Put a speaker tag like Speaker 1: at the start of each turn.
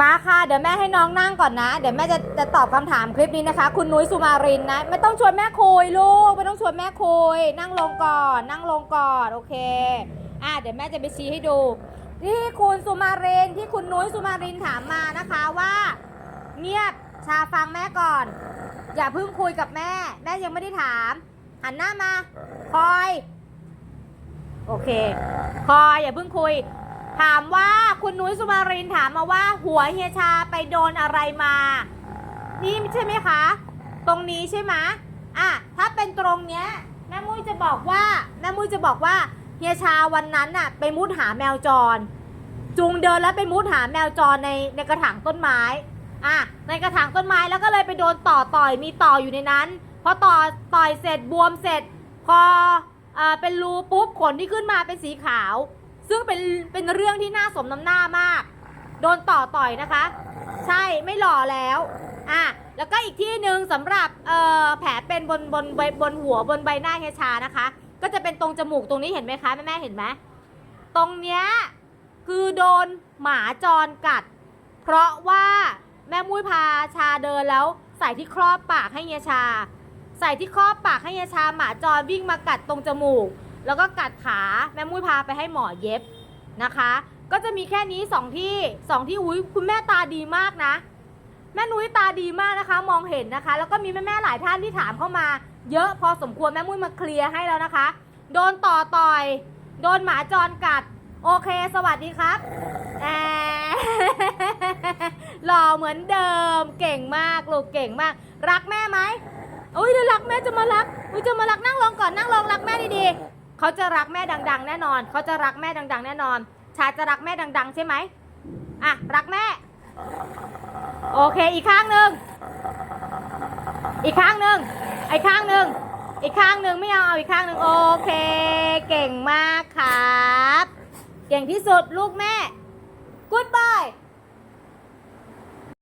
Speaker 1: มาค่ะ เดี๋ยวแม่ให้น้องนั่งก่อนนะ เดี๋ยวแม่จะจะตอบคำถามคลิปนี้นะคะ คุณนุ้ยสุมารินนะ ไม่ต้องชวนแม่คุยลูก ไม่ต้องชวนแม่คุย นั่งลงก่อน นั่งลงก่อน โอเค อะเดี๋ยวแม่จะไปชี้ให้ดู ที่คุณสุมารินที่คุณนุ้ยสุมารินถามมานะคะว่า เงียบชาฟังแม่ก่อน อย่าเพิ่งคุยกับแม่ แม่ยังไม่ได้ถาม หันหน้ามา คอย โอเค คอยอย่าเพิ่งคุย ถามว่าคุณนุ้ยสุมารินถามมาว่า หัวเฮียชาไปโดนอะไรมา นี่ใช่ไหมคะ ตรงนี้ใช่ไหมอะถ้าเป็นตรงเนี้ยแม่มุ้ยจะบอกว่าแม่มุ้ยจะบอกว่าเฮียชาวันนั้นน่ะ ไปมุดหาแมวจรจูงเดินแล้วไปมุดหาแมวจรในในกระถางต้นไม้อะในกระถางต้นไม้แล้วก็เลยไปโดนต่อต่อยมีต่ออยู่ในนั้นพอต่อต่อยเสร็จบวมเสร็จ พอเอ่อเป็นรูปุ๊บขนที่ขึ้นมาเป็นสีขาว ซึ่งเป็นเป็นเรื่องที่น่าสมน้ำหน้ามาก โดนต่อต่อยนะคะ ใช่ไม่หล่อแล้วอะแล้วก็อีกที่หนึ่งสำหรับเอ่อแผลเป็นบนบนบนบนหัวบนใบหน้าเฮชานะคะ ก็จะเป็นตรงจมูกตรงนี้เห็นไหมคะแม่แม่เห็นไหมตรงเนี้ยคือโดนหมาจรกัด เพราะว่าแม่มุ้ยพาชาเดินแล้วใส่ที่ครอบปากให้เฮียชา ใส่ที่ครอบปากให้เฮียชาหมาจรวิ่งมากัดตรงจมูก แล้วก็กัดขาแม่มุ้ยพาไปให้หมอเย็บนะคะ ก็จะมีแค่นี้สองที่สองที่อุ้ยคุณแม่ตาดีมากนะ แม่นุ้ยตาดีมากนะคะ มองเห็นนะคะ แล้วก็มีแม่แม่หลายท่านที่ถามเข้ามา เยอะพอสมควรแม่มุ้ยมาเคลียร์ให้แล้วนะคะ โดนต่อต่อย โดนหมาจรกัด โอเค สวัสดีครับแอหล่อเหมือนเดิม เก่งมากลูกเก่งมาก รักแม่ไหมอุ้ยเดี๋ยวรักแม่จะมารักอุ้ยจะมารักนั่งลงก่อนนั่งลงรักแม่ดีๆ เขาจะรักแม่ดัง ๆ แน่นอน เขาจะรักแม่ดัง ๆ แน่นอน ชาจะรักแม่ดัง ๆ ใช่ไหมอะรักแม่ โอเคอีกข้างหนึ่งอีกข้างหนึ่งอีกข้างหนึ่งอีกข้างหนึ่งไม่เอาเอาอีกข้างหนึ่งโอเค เก่งมากครับ เก่งที่สุดลูกแม่ Goodbye